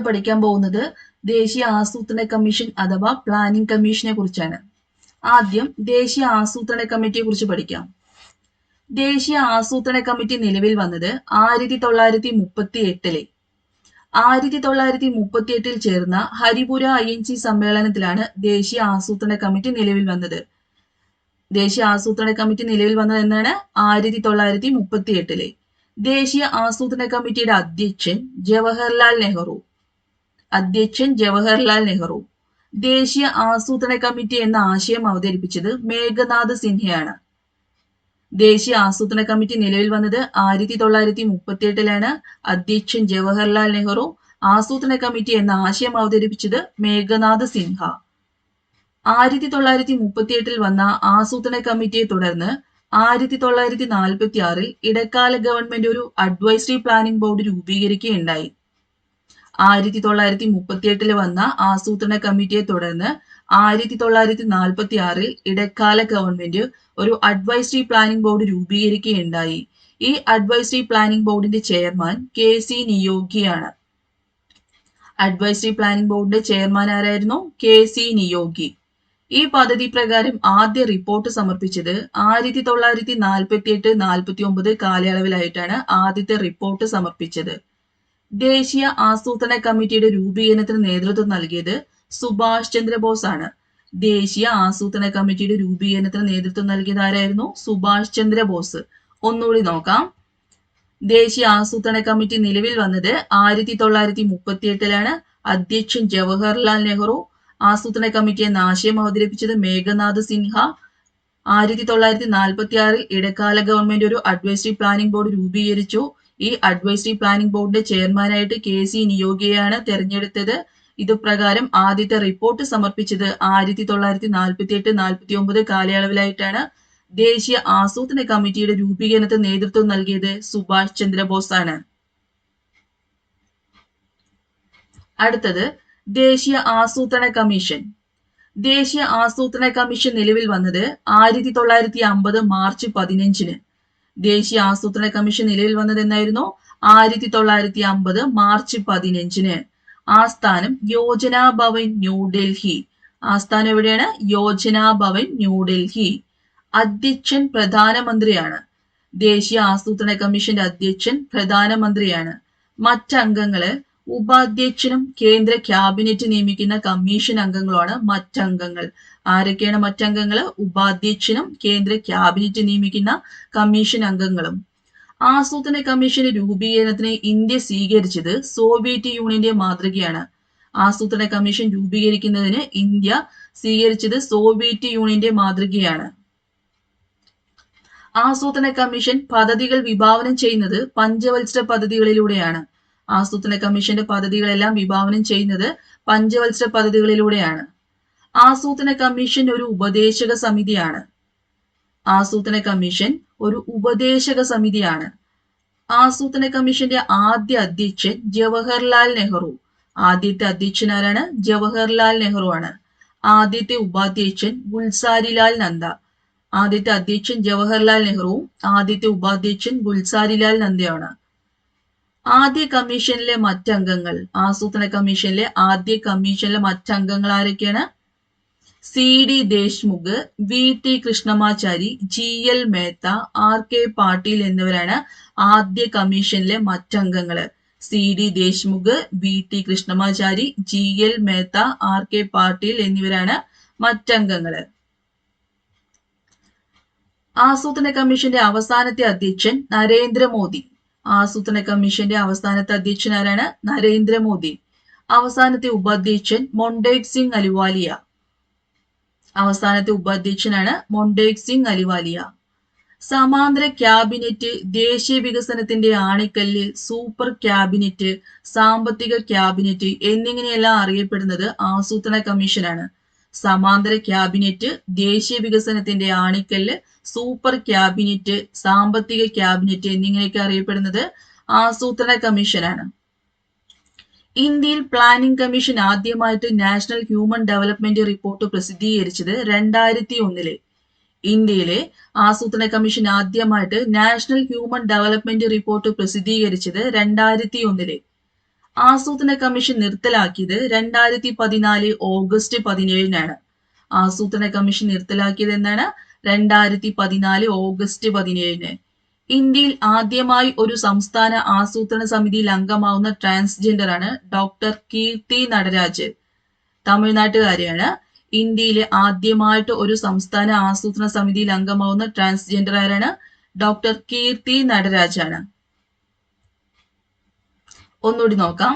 പഠിക്കാൻ പോകുന്നത് ദേശീയ ആസൂത്രണ കമ്മീഷൻ അഥവാ പ്ലാനിംഗ് കമ്മീഷനെ കുറിച്ചാണ്. ആദ്യം ദേശീയ ആസൂത്രണ കമ്മിറ്റിയെ കുറിച്ച് പഠിക്കാം. ദേശീയ ആസൂത്രണ കമ്മിറ്റി നിലവിൽ വന്നത് ആയിരത്തി തൊള്ളായിരത്തി മുപ്പത്തി എട്ടിലെ ആയിരത്തി തൊള്ളായിരത്തി മുപ്പത്തി എട്ടിൽ ചേർന്ന ഹരിപുര ഐ എൻ സി സമ്മേളനത്തിലാണ് ദേശീയ ആസൂത്രണ കമ്മിറ്റി നിലവിൽ വന്നത്. ദേശീയ ആസൂത്രണ കമ്മിറ്റി നിലവിൽ വന്നത് എന്നാണ് ആയിരത്തി തൊള്ളായിരത്തി മുപ്പത്തി എട്ടിലെ ദേശീയ ആസൂത്രണ കമ്മിറ്റിയുടെ അധ്യക്ഷൻ ജവഹർലാൽ നെഹ്റു. അധ്യക്ഷൻ ജവഹർലാൽ നെഹ്റു. ദേശീയ ആസൂത്രണ കമ്മിറ്റി എന്ന ആശയം അവതരിപ്പിച്ചത് മേഘനാഥ് സിൻഹയാണ്. ദേശീയ ആസൂത്രണ കമ്മിറ്റി നിലവിൽ വന്നത് ആയിരത്തി തൊള്ളായിരത്തി മുപ്പത്തി എട്ടിലാണ് അധ്യക്ഷൻ ജവഹർലാൽ നെഹ്റു ആസൂത്രണ കമ്മിറ്റി എന്ന ആശയം അവതരിപ്പിച്ചത് മേഘനാഥ് സിൻഹ. ആയിരത്തി തൊള്ളായിരത്തി മുപ്പത്തി എട്ടിൽ വന്ന ആസൂത്രണ കമ്മിറ്റിയെ തുടർന്ന് ആയിരത്തി തൊള്ളായിരത്തി നാൽപ്പത്തി ആറിൽ ഇടക്കാല ഗവൺമെന്റ് ഒരു അഡ്വൈസറി പ്ലാനിംഗ് ബോർഡ് രൂപീകരിക്കുകയുണ്ടായി. ആയിരത്തി തൊള്ളായിരത്തി മുപ്പത്തി എട്ടിൽ വന്ന ആസൂത്രണ കമ്മിറ്റിയെ തുടർന്ന് ആയിരത്തി തൊള്ളായിരത്തി നാൽപ്പത്തി ആറിൽ ഇടക്കാല ഗവൺമെന്റ് ഒരു അഡ്വൈസറി പ്ലാനിംഗ് ബോർഡ് രൂപീകരിക്കുകയുണ്ടായി. ഈ അഡ്വൈസറി പ്ലാനിംഗ് ബോർഡിന്റെ ചെയർമാൻ കെ സി നിയോഗിയാണ്. അഡ്വൈസറി പ്ലാനിംഗ് ബോർഡിന്റെ ചെയർമാൻ ആരായിരുന്നു? K C Niyogi. ഈ പദ്ധതി പ്രകാരം ആദ്യ റിപ്പോർട്ട് സമർപ്പിച്ചത് ആയിരത്തി തൊള്ളായിരത്തി നാൽപ്പത്തി എട്ട് നാൽപ്പത്തി ഒമ്പത് കാലയളവിലായിട്ടാണ് ആദ്യത്തെ റിപ്പോർട്ട് സമർപ്പിച്ചത്. ദേശീയ ആസൂത്രണ കമ്മിറ്റിയുടെ രൂപീകരണത്തിന് നേതൃത്വം നൽകിയത് സുഭാഷ് ചന്ദ്രബോസ് ആണ് ദേശീയ ആസൂത്രണ കമ്മിറ്റിയുടെ രൂപീകരണത്തിന് നേതൃത്വം നൽകിയത് ആരായിരുന്നു? സുഭാഷ് ചന്ദ്രബോസ്. ഒന്നുകൂടി നോക്കാം. ദേശീയ ആസൂത്രണ കമ്മിറ്റി നിലവിൽ വന്നത് ആയിരത്തി തൊള്ളായിരത്തി മുപ്പത്തി എട്ടിലാണ് അധ്യക്ഷൻ ജവഹർലാൽ നെഹ്റു. ആസൂത്രണ കമ്മിറ്റിയെ എന്ന ആശയം അവതരിപ്പിച്ചത് മേഘനാഥ് സിൻഹ. ആയിരത്തി തൊള്ളായിരത്തി നാൽപ്പത്തി ആറിൽ ഇടക്കാല ഗവൺമെന്റ് ഒരു അഡ്വൈസറി പ്ലാനിംഗ് ബോർഡ് രൂപീകരിച്ചു. ഈ അഡ്വൈസറി പ്ലാനിംഗ് ബോർഡിന്റെ ചെയർമാനായിട്ട് കെ സി നിയോഗിയാണ് തെരഞ്ഞെടുത്തത്. ഇതുപ്രകാരം ആദ്യത്തെ റിപ്പോർട്ട് സമർപ്പിച്ചത് ആയിരത്തി തൊള്ളായിരത്തി നാൽപ്പത്തി എട്ട് നാൽപ്പത്തി ഒമ്പത് കാലയളവിലായിട്ടാണ് ദേശീയ ആസൂത്രണ കമ്മിറ്റിയുടെ രൂപീകരണത്തിന് നേതൃത്വം നൽകിയത് സുഭാഷ് ചന്ദ്രബോസ് ആണ് അടുത്തത് ദേശീയ ആസൂത്രണ കമ്മീഷൻ. ദേശീയ ആസൂത്രണ കമ്മീഷൻ നിലവിൽ വന്നത് ആയിരത്തി തൊള്ളായിരത്തി അമ്പത് മാർച്ച് പതിനഞ്ചിന്. ദേശീയ ആസൂത്രണ കമ്മീഷൻ നിലവിൽ വന്നത് എന്നായിരുന്നു ആയിരത്തി തൊള്ളായിരത്തി അമ്പത് മാർച്ച് പതിനഞ്ചിന്. ആസ്ഥാനം യോജന ഭവൻ ന്യൂഡൽഹി ആസ്ഥാനം എവിടെയാണ്? യോജന ഭവൻ ന്യൂഡൽഹി അധ്യക്ഷൻ പ്രധാനമന്ത്രിയാണ്. ദേശീയ ആസൂത്രണ കമ്മീഷന്റെ അധ്യക്ഷൻ പ്രധാനമന്ത്രിയാണ്. മറ്റംഗങ്ങൾ ഉപാധ്യക്ഷനും കേന്ദ്ര ക്യാബിനറ്റ് നിയമിക്കുന്ന കമ്മീഷൻ അംഗങ്ങളുമാണ് മറ്റംഗങ്ങൾ. ആരൊക്കെയാണ് മറ്റംഗങ്ങൾ ഉപാധ്യക്ഷനും കേന്ദ്ര ക്യാബിനറ്റ് നിയമിക്കുന്ന കമ്മീഷൻ അംഗങ്ങളും. ആസൂത്രണ കമ്മീഷന്റെ രൂപീകരണത്തിന് ഇന്ത്യ സ്വീകരിച്ചത് സോവിയറ്റ് യൂണിയന്റെ മാതൃകയാണ്. ആസൂത്രണ കമ്മീഷൻ രൂപീകരിക്കുന്നതിന് ഇന്ത്യ സ്വീകരിച്ചത് സോവിയറ്റ് യൂണിയന്റെ മാതൃകയാണ്. ആസൂത്രണ കമ്മീഷൻ പദ്ധതികൾ വിഭാവനം ചെയ്യുന്നത് പഞ്ചവത്സര പദ്ധതികളിലൂടെയാണ്. ആസൂത്രണ കമ്മീഷന്റെ പദ്ധതികളെല്ലാം വിഭാവനം ചെയ്യുന്നത് പഞ്ചവത്സര പദ്ധതികളിലൂടെയാണ്. ആസൂത്രണ കമ്മീഷൻ ഒരു ഉപദേശക സമിതിയാണ്. ആസൂത്രണ കമ്മീഷൻ ഒരു ഉപദേശക സമിതിയാണ്. ആസൂത്രണ കമ്മീഷന്റെ ആദ്യ അധ്യക്ഷൻ ജവഹർലാൽ നെഹ്റു. ആദ്യത്തെ അധ്യക്ഷൻ ആരാണ്? ജവഹർലാൽ നെഹ്റു ആണ്. ആദ്യത്തെ ഉപാധ്യക്ഷൻ ഗുൽസാരിലാൽ നന്ദ. ആദ്യത്തെ അധ്യക്ഷൻ ജവഹർലാൽ നെഹ്റുവും ആദ്യത്തെ ഉപാധ്യക്ഷൻ ഗുൽസാരിലാൽ നന്ദയാണ് ആദ്യ കമ്മീഷനിലെ മറ്റംഗങ്ങൾ ആസൂത്രണ കമ്മീഷനിലെ ആദ്യ കമ്മീഷനിലെ മറ്റംഗങ്ങൾ ആരൊക്കെയാണ്? C D Deshmukh V T Krishnamachari G L Mehta R K Patil എന്നിവരാണ് ആദ്യ കമ്മീഷനിലെ മറ്റംഗങ്ങൾ C D Deshmukh V T Krishnamachari G L Mehta R K Patil എന്നിവരാണ് മറ്റംഗങ്ങൾ ആസൂത്രണ കമ്മീഷന്റെ അവസാനത്തെ അധ്യക്ഷൻ നരേന്ദ്രമോദി. ആസൂത്രണ കമ്മീഷന്റെ അവസാനത്തെ അധ്യക്ഷനാരാണ് നരേന്ദ്രമോദി. അവസാനത്തെ ഉപാധ്യക്ഷൻ മൊണ്ടേക് സിംഗ് അലിവാലിയ. അവസാനത്തെ ഉപാധ്യക്ഷനാണ് മൊണ്ടേക് സിംഗ് അലിവാലിയ. സമാന്തര ക്യാബിനറ്റ് ദേശീയ വികസനത്തിന്റെ ആണിക്കല്ല് സൂപ്പർ ക്യാബിനറ്റ് സാമ്പത്തിക ക്യാബിനറ്റ് എന്നിങ്ങനെയെല്ലാം അറിയപ്പെടുന്നത് ആസൂത്രണ കമ്മീഷനാണ്. സമാന്തര ക്യാബിനറ്റ് ദേശീയ വികസനത്തിന്റെ ആണിക്കല്ല് സൂപ്പർ ക്യാബിനറ്റ് സാമ്പത്തിക ക്യാബിനറ്റ് എന്നിങ്ങനെയൊക്കെ അറിയപ്പെടുന്നത് ആസൂത്രണ കമ്മീഷനാണ്. ഇന്ത്യയിൽ പ്ലാനിംഗ് കമ്മീഷൻ ആദ്യമായിട്ട് നാഷണൽ ഹ്യൂമൻ ഡെവലപ്മെന്റ് റിപ്പോർട്ട് പ്രസിദ്ധീകരിച്ചത് രണ്ടായിരത്തി ഒന്നിലെ ഇന്ത്യയിലെ ആസൂത്രണ കമ്മീഷൻ ആദ്യമായിട്ട് നാഷണൽ ഹ്യൂമൻ ഡെവലപ്മെന്റ് റിപ്പോർട്ട് പ്രസിദ്ധീകരിച്ചത് രണ്ടായിരത്തി ഒന്നിലെ ആസൂത്രണ കമ്മീഷൻ നിർത്തലാക്കിയത് രണ്ടായിരത്തി പതിനാല് ഓഗസ്റ്റ് പതിനേഴിനാണ്. ആസൂത്രണ കമ്മീഷൻ നിർത്തലാക്കിയത് എന്നാണ് രണ്ടായിരത്തി പതിനാല് ഓഗസ്റ്റ് പതിനേഴിന്. ഇന്ത്യയിൽ ആദ്യമായി ഒരു സംസ്ഥാന ആസൂത്രണ സമിതിയിൽ അംഗമാവുന്ന ട്രാൻസ്ജെൻഡർ ആണ് ഡോക്ടർ കീർത്തി നടരാജ് തമിഴ്നാട്ടുകാരിയാണ് ഇന്ത്യയിലെ ആദ്യമായിട്ട് ഒരു സംസ്ഥാന ആസൂത്രണ സമിതിയിൽ അംഗമാവുന്ന ട്രാൻസ്ജെൻഡർ ആരാണ് ഡോക്ടർ കീർത്തി നടരാജാണ്. ഒന്നുകൂടി നോക്കാം.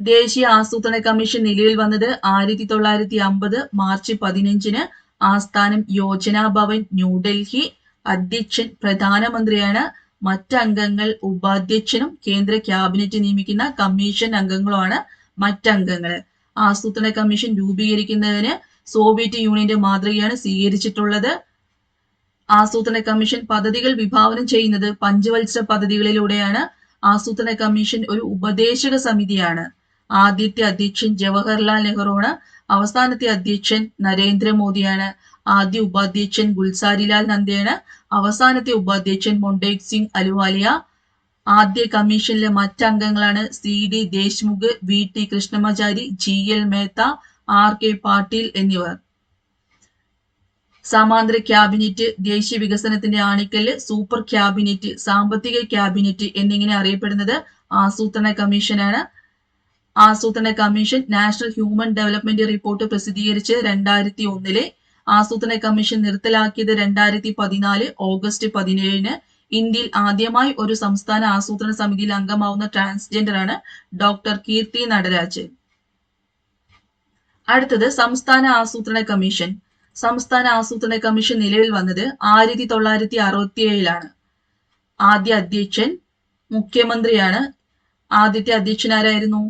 ദേശീയ ആസൂത്രണ കമ്മീഷൻ നിലവിൽ വന്നത് ആയിരത്തി തൊള്ളായിരത്തി അമ്പത് മാർച്ച് പതിനഞ്ചിന് ആസ്ഥാനം യോജന ഭവൻ ന്യൂഡൽഹി. അധ്യക്ഷൻ പ്രധാനമന്ത്രിയാണ്. മറ്റംഗങ്ങൾ ഉപാധ്യക്ഷനും കേന്ദ്ര ക്യാബിനറ്റ് നിയമിക്കുന്ന കമ്മീഷൻ അംഗങ്ങളുമാണ് മറ്റംഗങ്ങൾ. ആസൂത്രണ കമ്മീഷൻ രൂപീകരിക്കുന്നതിന് സോവിയറ്റ് യൂണിയന്റെ മാതൃകയാണ് സ്വീകരിച്ചിട്ടുള്ളത്. ആസൂത്രണ കമ്മീഷൻ പദ്ധതികൾ വിഭാവനം ചെയ്യുന്നത് പഞ്ചവത്സര പദ്ധതികളിലൂടെയാണ്. ആസൂത്രണ കമ്മീഷൻ ഒരു ഉപദേശക സമിതിയാണ്. ആദ്യത്തെ അധ്യക്ഷൻ ജവഹർലാൽ നെഹ്റുവാണ്. അവസാനത്തെ അധ്യക്ഷൻ നരേന്ദ്രമോദിയാണ്. ആദ്യ ഉപാധ്യക്ഷൻ ഗുൽസാരിലാൽ നന്ദയാണ്. അവസാനത്തെ ഉപാധ്യക്ഷൻ മൊണ്ടേക് സിംഗ് അലുവാലിയ. ആദ്യ കമ്മീഷനിലെ മറ്റംഗങ്ങളാണ് C D Deshmukh V T Krishnamachari G L Mehta R K Patil എന്നിവർ. സമാന്തര ക്യാബിനറ്റ് ദേശീയ വികസനത്തിന്റെ ആണിക്കല്ല് സൂപ്പർ ക്യാബിനറ്റ് സാമ്പത്തിക ക്യാബിനറ്റ് എന്നിങ്ങനെ അറിയപ്പെടുന്നത് ആസൂത്രണ കമ്മീഷനാണ്. ആസൂത്രണ commission national human development report പ്രസിദ്ധീകരിച്ച് രണ്ടായിരത്തി ഒന്നിലെ ആസൂത്രണ കമ്മീഷൻ നിർത്തലാക്കിയത് രണ്ടായിരത്തി പതിനാല് ഓഗസ്റ്റ് പതിനേഴിന്. ഇന്ത്യയിൽ ആദ്യമായി ഒരു സംസ്ഥാന ആസൂത്രണ സമിതിയിൽ അംഗമാവുന്ന ട്രാൻസ്ജെൻഡർ ആണ് ഡോക്ടർ കീർത്തി നടരാജ് അടുത്തത് സംസ്ഥാന ആസൂത്രണ കമ്മീഷൻ. സംസ്ഥാന ആസൂത്രണ കമ്മീഷൻ നിലവിൽ വന്നത് ആയിരത്തി തൊള്ളായിരത്തി അറുപത്തി ഏഴിലാണ് ആദ്യ അധ്യക്ഷൻ മുഖ്യമന്ത്രിയാണ്. ആദ്യത്തെ അധ്യക്ഷനാരായിരുന്നു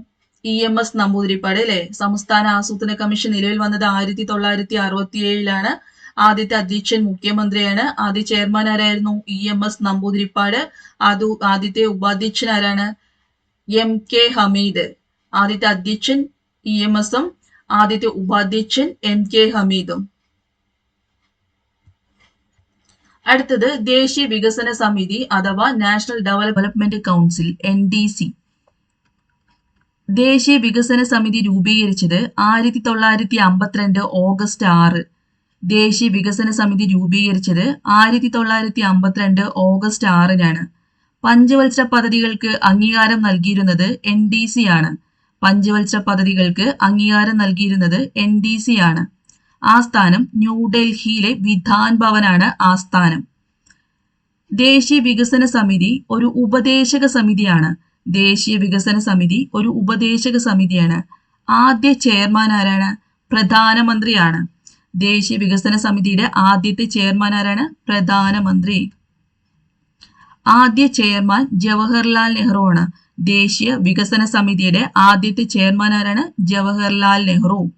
ഇ എം എസ് നമ്പൂതിരിപ്പാട് അല്ലെ? സംസ്ഥാന ആസൂത്രണ കമ്മീഷൻ നിലവിൽ വന്നത് ആയിരത്തി തൊള്ളായിരത്തി അറുപത്തി ഏഴിലാണ് ആദ്യത്തെ അധ്യക്ഷൻ മുഖ്യമന്ത്രിയാണ്. ആദ്യ ചെയർമാൻ ആരായിരുന്നു? E M S Namboodiripad. അത് ആദ്യത്തെ ഉപാധ്യക്ഷൻ ആരാണ്? M K Hameed. ആദ്യത്തെ അധ്യക്ഷൻ ഇ എം എസും ആദ്യത്തെ ഉപാധ്യക്ഷൻ എം കെ ഹമീദും. അടുത്തത് ദേശീയ വികസന സമിതി അഥവാ നാഷണൽ ഡെവലപ്മെന്റ് കൗൺസിൽ എൻ ദേശീയ വികസന സമിതി രൂപീകരിച്ചത് ആയിരത്തി തൊള്ളായിരത്തി അമ്പത്തിരണ്ട് ഓഗസ്റ്റ് ആറ്. ദേശീയ വികസന സമിതി രൂപീകരിച്ചത് ആയിരത്തി തൊള്ളായിരത്തി അമ്പത്തിരണ്ട് ഓഗസ്റ്റ് ആറിനാണ്. പഞ്ചവത്സര പദ്ധതികൾക്ക് അംഗീകാരം നൽകിയിരുന്നത് എൻ ഡി സി ആണ്. പഞ്ചവത്സര പദ്ധതികൾക്ക് അംഗീകാരം നൽകിയിരുന്നത് എൻ ഡി സി ആണ്. ആസ്ഥാനം ന്യൂഡൽഹിയിലെ വിധാൻ ഭവനാണ് ആസ്ഥാനം. ദേശീയ വികസന സമിതി ഒരു ഉപദേശക സമിതിയാണ്. ദേശീയ വികസന സമിതി ഒരു ഉപദേശക സമിതിയാണ്. ആദ്യ ചെയർമാൻ ആരാണ്? പ്രധാനമന്ത്രിയാണ്. ദേശീയ വികസന സമിതിയുടെ ആദ്യത്തെ ചെയർമാൻ ആരാണ്? പ്രധാനമന്ത്രി. ആദ്യ ചെയർമാൻ ജവഹർലാൽ നെഹ്റു ആണ്. ദേശീയ വികസന സമിതിയുടെ ആദ്യത്തെ ചെയർമാൻ ആരാണ്? ജവഹർലാൽ നെഹ്റു.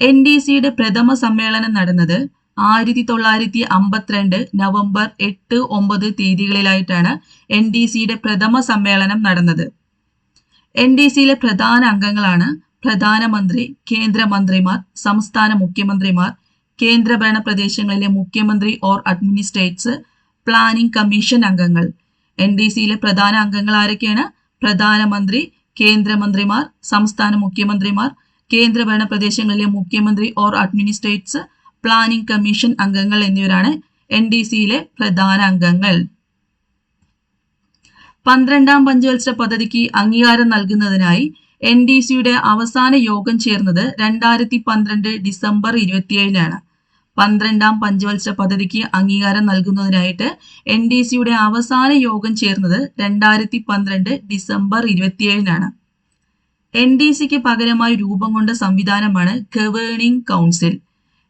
എൻ ഡി സിയുടെ പ്രഥമ സമ്മേളനം നടന്നത് ആയിരത്തി തൊള്ളായിരത്തി അമ്പത്തിരണ്ട് നവംബർ എട്ട് ഒമ്പത് തീയതികളിലായിട്ടാണ് എൻ ഡി സിയുടെ പ്രഥമ സമ്മേളനം നടന്നത്. എൻ ഡി സിയിലെ പ്രധാന അംഗങ്ങളാണ് പ്രധാനമന്ത്രി കേന്ദ്രമന്ത്രിമാർ സംസ്ഥാന മുഖ്യമന്ത്രിമാർ കേന്ദ്രഭരണ പ്രദേശങ്ങളിലെ മുഖ്യമന്ത്രി ഓർ അഡ്മിനിസ്ട്രേറ്റ്സ് പ്ലാനിംഗ് കമ്മീഷൻ അംഗങ്ങൾ. എൻ ഡി സിയിലെ പ്രധാന അംഗങ്ങൾ ആരൊക്കെയാണ്? പ്രധാനമന്ത്രി കേന്ദ്രമന്ത്രിമാർ സംസ്ഥാന മുഖ്യമന്ത്രിമാർ കേന്ദ്രഭരണ പ്രദേശങ്ങളിലെ മുഖ്യമന്ത്രി ഓർ അഡ്മിനിസ്ട്രേറ്റ്സ് പ്ലാനിംഗ് കമ്മീഷൻ അംഗങ്ങൾ എന്നിവരാണ് എൻ ഡി സിയിലെ പ്രധാന അംഗങ്ങൾ. പന്ത്രണ്ടാം പഞ്ചവത്സര പദ്ധതിക്ക് അംഗീകാരം നൽകുന്നതിനായി എൻ ഡി സിയുടെ അവസാന യോഗം ചേർന്നത് രണ്ടായിരത്തി പന്ത്രണ്ട് ഡിസംബർ ഇരുപത്തിയേഴിലാണ് പന്ത്രണ്ടാം പഞ്ചവത്സര പദ്ധതിക്ക് അംഗീകാരം നൽകുന്നതിനായിട്ട് എൻ ഡി സിയുടെ അവസാന യോഗം ചേർന്നത് രണ്ടായിരത്തി പന്ത്രണ്ട് ഡിസംബർ ഇരുപത്തിയേഴിനാണ്. എൻ ഡി സിക്ക് പകരമായി രൂപം കൊണ്ട സംവിധാനമാണ് ഗവേണിംഗ് കൗൺസിൽ.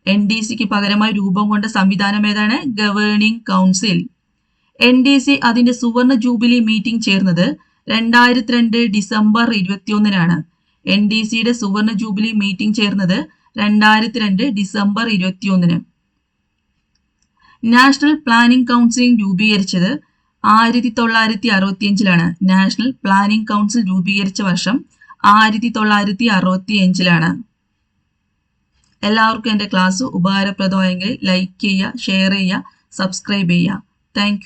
എൻ ഡി സിക്ക് പകരമായി രൂപം കൊണ്ട സംവിധാനം ഏതാണ്? Governing council. N D C അതിന്റെ സുവർണ ജൂബിലി മീറ്റിംഗ് ചേർന്നത് രണ്ടായിരത്തി രണ്ട് ഡിസംബർ ഇരുപത്തിയൊന്നിനാണ്. എൻ ഡി സിയുടെ സുവർണ ജൂബിലി മീറ്റിംഗ് ചേർന്നത് രണ്ടായിരത്തി രണ്ട് ഡിസംബർ ഇരുപത്തിയൊന്നിന്. നാഷണൽ പ്ലാനിംഗ് കൗൺസിൽ രൂപീകരിച്ചത് ആയിരത്തി തൊള്ളായിരത്തി അറുപത്തിയഞ്ചിലാണ് നാഷണൽ പ്ലാനിംഗ് കൗൺസിൽ രൂപീകരിച്ച വർഷം ആയിരത്തി തൊള്ളായിരത്തി അറുപത്തി അഞ്ചിലാണ് എല്ലാവർക്കും എന്റെ ക്ലാസ് ഉപകാരപ്രദമായെങ്കിൽ ലൈക്ക് ചെയ്യുക ഷെയർ ചെയ്യുക സബ്സ്ക്രൈബ് ചെയ്യുക. താങ്ക്